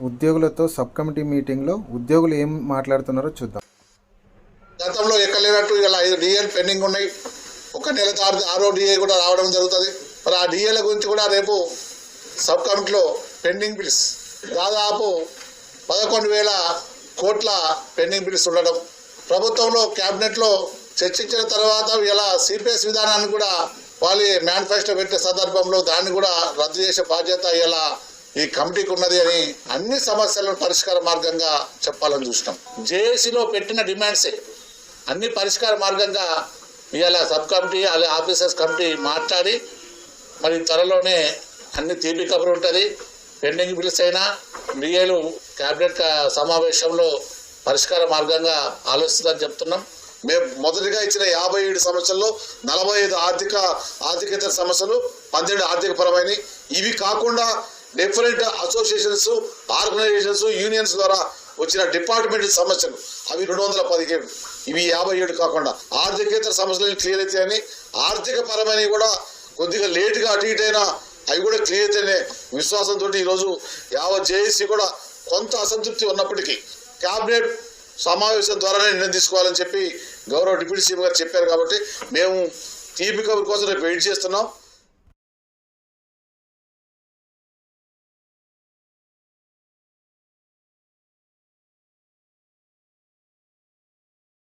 ఉద్యోగులతో sub committee మీటింగ్లో ఉద్యోగులు ఏం మాట్లాడుతున్నారో చూద్దాం. గతంలో ఎక్కలేనట్టు ఇలా ఐదు డిఏలు పెండింగ్ ఉన్నాయి. ఒక నెల తర్వాత ఆరో డిఏ కూడా రావడం జరుగుతుంది. మరి ఆ డిఏల గురించి కూడా రేపు సబ్ కమిటీలో పెండింగ్ బిల్స్. దాదాపు పదకొండు వేల కోట్ల పెండింగ్ బిల్స్ ఉండడం. ప్రభుత్వంలో క్యాబినెట్లో చర్చించిన తర్వాత ఇలా సిపిఎస్ విధానాన్ని కూడా వాళ్ళు మేనిఫెస్టో పెట్టే సందర్భంలో దాన్ని కూడా రద్దు చేసే బాధ్యత ఇలా ఈ కమిటీకి ఉన్నది అని అన్ని సమస్యలను పరిష్కార మార్గంగా చెప్పాలని చూసినాం. జేఏసీలో పెట్టిన డిమాండ్సే. అన్ని పరిష్కార మార్గంగా ఇవాళ సబ్ కమిటీ అలా ఆఫీసర్స్ కమిటీ మాట్లాడి మరి త్వరలోనే అన్ని తీపి కబురు ఉంటుంది. పెండింగ్ బిల్స్ అయినా మీఏలు క్యాబినెట్ సమావేశంలో పరిష్కార మార్గంగా ఆలోచిస్తుందని చెప్తున్నాం. మేము మొదటిగా ఇచ్చిన యాభై ఏడు సమస్యల్లో నలభై ఐదు ఆర్థిక ఆర్థికేతర సమస్యలు పన్నెండు ఆర్థిక పరమైనవి ఇవి కాకుండా డిఫరెంట్ అసోసియేషన్స్ ఆర్గనైజేషన్స్ యూనియన్స్ ద్వారా వచ్చిన డిపార్ట్మెంట్ సమస్యలు. అవి రెండు వందల పదిహేడు ఇవి యాభై ఏడు కాకుండా ఆర్థికేతర సమస్యలు క్లియర్ అవుతాయని ఆర్థిక పరమైనవి కూడా కొద్దిగా లేటుగా అటు ఇటైనా అవి కూడా క్లియర్ అయితేనే విశ్వాసంతో ఈరోజు యావత్ జేఏసీ కూడా కొంత అసంతృప్తి ఉన్నప్పటికీ క్యాబినెట్ సమావేశం ద్వారానే నిర్ణయం తీసుకోవాలని చెప్పి గౌరవ డిప్యూటీ సీఎం గారు చెప్పారు కాబట్టి మేము తీపి కబుర్ కోసం రేపు వెయిట్ చేస్తున్నాం.